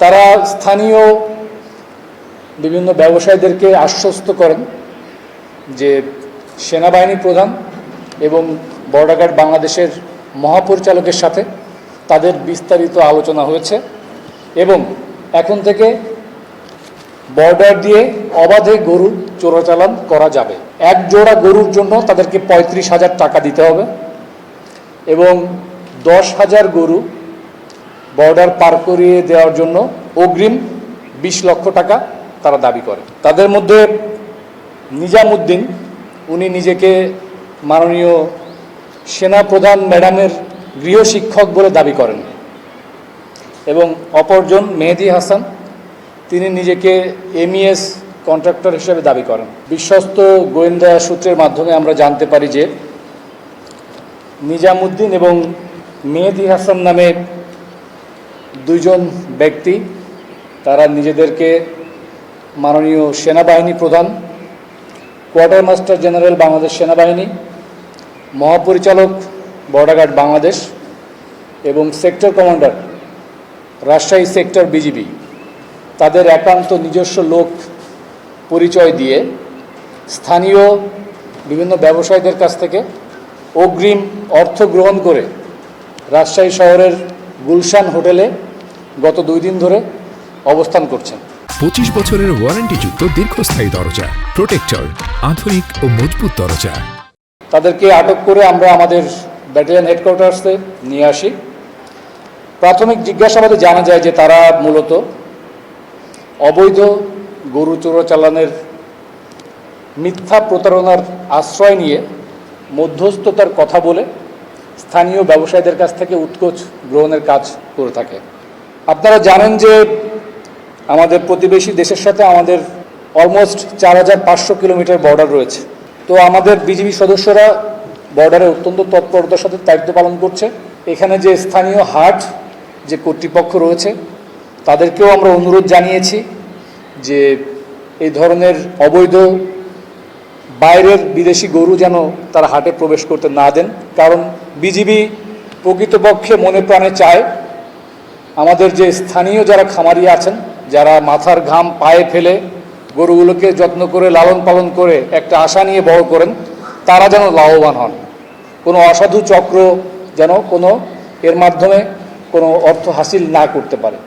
তারা স্থানীয় বিভিন্ন ব্যবসায়ীদেরকে আশ্বস্ত করেন যে সেনাবাহিনী প্রধান এবং বর্ডার বাংলাদেশের মহাপরিচালকের সাথে তাদের বিস্তারিত আলোচনা হয়েছে এবং এখন থেকে বর্ডার দিয়ে অবাধে গরু চোরাচালান করা যাবে। এক জোড়া গরুর জন্য তাদেরকে পঁয়ত্রিশ হাজার টাকা দিতে হবে এবং দশ হাজার গরু বর্ডার পার করিয়ে দেওয়ার জন্য অগ্রিম বিশ লক্ষ টাকা তারা দাবি করে। তাদের মধ্যে নিজামুদ্দিন, উনি নিজেকে মাননীয় সেনাপ্রধান ম্যাডামের গৃহশিক্ষক বলে দাবি করেন এবং অপরজন মেহেদি হাসান, তিনি নিজেকে এমইএস কন্ট্রাক্টর হিসেবে দাবি করেন। বিশ্বস্ত গোয়েন্দা সূত্রের মাধ্যমে আমরা জানতে পারি যে নিজামুদ্দিন এবং মেহেদি হাসান নামে দুইজন ব্যক্তি, তারা নিজেদেরকে মাননীয় সেনাবাহিনী প্রধান, কোয়ার্টার মাস্টার জেনারেল বাংলাদেশ সেনাবাহিনী, মহাপরিচালক বর্ডার বাংলাদেশ এবং sector commander, Rajshahi sector BGB. তাদের একান্ত নিজস্ব লোক পরিচয় দিয়ে স্থানীয় বিভিন্ন ব্যবসায়ীদের কাছ থেকে অগ্রিম অর্থ গ্রহণ করে রাজশাহী শহরের গুলশান হোটেলে গত দুই দিন ধরে অবস্থান করছেন। পঁচিশ বছরের ওয়ারেন্টিযুক্ত দীর্ঘস্থায়ী দরজা প্রোটেক্টর আধুনিক ও মজবুত দরজা। তাদেরকে আটক করে আমরা আমাদের ব্যাটালিয়ন হেডকোয়ার্টার্সে নিয়ে আসি। প্রাথমিক জিজ্ঞাসাবাদে জানা যায় যে তারা মূলত অবৈধ গরু চোরাচালানের মিথ্যা প্রতারণার আশ্রয় নিয়ে মধ্যস্থতার কথা বলে স্থানীয় ব্যবসায়ীদের কাছ থেকে উৎকোচ গ্রহণের কাজ করে থাকে। আপনারা জানেন যে আমাদের প্রতিবেশী দেশের সাথে আমাদের অলমোস্ট চার হাজার পাঁচশো কিলোমিটার বর্ডার রয়েছে। তো আমাদের বিজিবি সদস্যরা বর্ডারে অত্যন্ত তৎপরতার সাথে দায়িত্ব পালন করছে। এখানে যে স্থানীয় হাট, যে কর্তৃপক্ষ রয়েছে, তাদেরকেও আমরা অনুরোধ জানিয়েছি যে এই ধরনের অবৈধ বাইরের বিদেশি গরু যেন তারা হাটে প্রবেশ করতে না দেন। কারণ বিজিবি প্রকৃতপক্ষে মনে প্রাণে চায়, আমাদের যে স্থানীয় যারা খামারি আছেন, যারা মাথার ঘাম পায়ে ফেলে গরুগুলোকে যত্ন করে, লালন পালন করে একটা আশা নিয়ে বড় করেন, তারা যেন লাভবান হন। কোনো অসাধু চক্র যেন কোনো এর মাধ্যমে কোনো অর্থ হাসিল না করতে পারে।